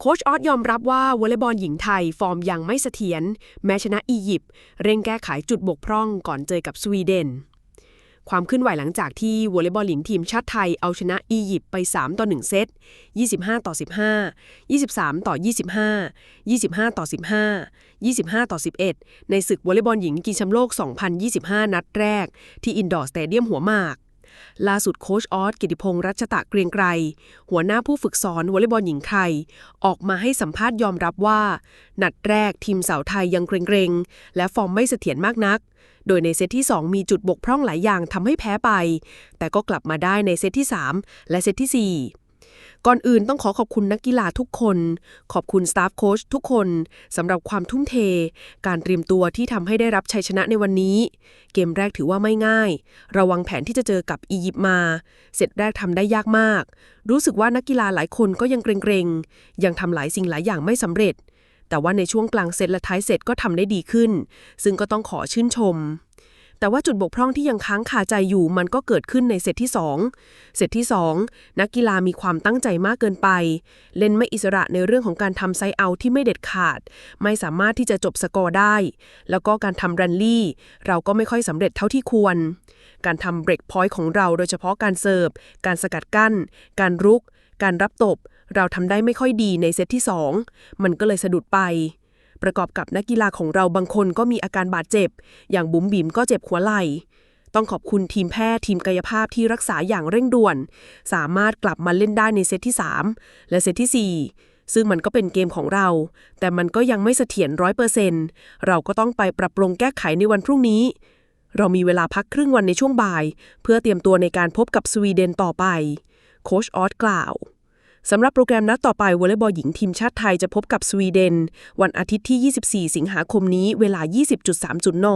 โค้ชออสยอมรับว่าวอลเลย์บอลหญิงไทยฟอร์มยังไม่เสถียรแม้ชนะอียิปต์เร่งแก้ไขจุดบกพร่องก่อนเจอกับสวีเดน ความเคลื่อนไหวหลังจากที่วอลเลย์บอลหญิงทีมชาติไทยเอาชนะอียิปต์ไป 3 ต่อ 1 เซต 25 ต่อ 15 23 ต่อ 25 25 ต่อ 15 25 ต่อ 11 ในศึกวอลเลย์บอลหญิงกีแชมป์โลก 2025 นัดแรก ที่อินดอร์สเตเดียมหัวหมาก ล่าสุดโค้ชออสกิติพงษ์รัชตะเกรียงไกร หัวหน้าผู้ฝึกสอนวอลเลย์บอลหญิงไทย ออกมาให้สัมภาษณ์ยอมรับว่า นัดแรกทีมสาวไทยยังเกรงๆ และฟอร์มไม่เสถียรมากนัก โดยในเซตที่ 2 มีจุดบกพร่องหลายอย่างทำให้แพ้ไป แต่ก็กลับมาได้ในเซตที่ 3 และเซตที่ 4 ก่อนอื่นต้องขอขอบคุณนักกีฬาทุกคน ขอบคุณสตาฟโค้ชทุกคนสำหรับความทุ่มเท การเตรียมตัวที่ทำให้ได้รับชัยชนะในวันนี้ เกมแรกถือว่าไม่ง่าย ระวังแผนที่จะเจอกับอียิปต์มา เสร็จแรกทำได้ยากมาก รู้สึกว่านักกีฬาหลายคนก็ยังเกรงๆ ยังทำหลายสิ่งหลายอย่างไม่สำเร็จ แต่ว่าในช่วงกลางเซตและท้ายเซตก็ทำได้ดีขึ้น ซึ่งก็ต้องขอชื่นชม แต่ว่าจุดบกพร่องที่ยังค้างคาใจอยู่มันก็เกิดขึ้นในเซตที่ 2 เซตที่ 2 นักกีฬามีความตั้งใจมากเกินไป เล่นไม่อิสระในเรื่องของการทำไซเอาท์ที่ไม่เด็ดขาด ไม่สามารถที่จะจบสกอร์ได้ แล้วก็การทำรันลี่ เราก็ไม่ค่อยสำเร็จเท่าที่ควร การทำเบรกพอยต์ของเราโดยเฉพาะการเสิร์ฟ การสกัดกั้น การรุก การรับตบ เราทำได้ไม่ค่อยดีในเซตที่ 2 มันก็เลยสะดุดไป ประกอบกับนักกีฬาของเราบางคนก็มีอาการบาดเจ็บ อย่างบุ๋มบิ๋มก็เจ็บหัวไหล่ ต้องขอบคุณทีมแพทย์ทีมกายภาพที่รักษาอย่างเร่งด่วน สามารถกลับมาเล่นได้ในเซตที่ 3 และเซตที่ 4 ซึ่งมันก็เป็นเกมของเรา แต่มันก็ยังไม่เสถียรร้อยเปอร์เซนต์เราก็ต้องไปปรับปรุงแก้ไขในวันพรุ่งนี้ เรามีเวลาพักครึ่งวันในช่วงบ่าย เพื่อเตรียมตัวในการพบกับสวีเดนต่อไป โคชออสกล่าว สำหรับโปรแกรมนัดต่อไปวอลเลย์บอลหญิงทีมชาติไทยจะพบกับสวีเดน วันอาทิตย์ที่ 24 สิงหาคมนี้เวลา 20.30 น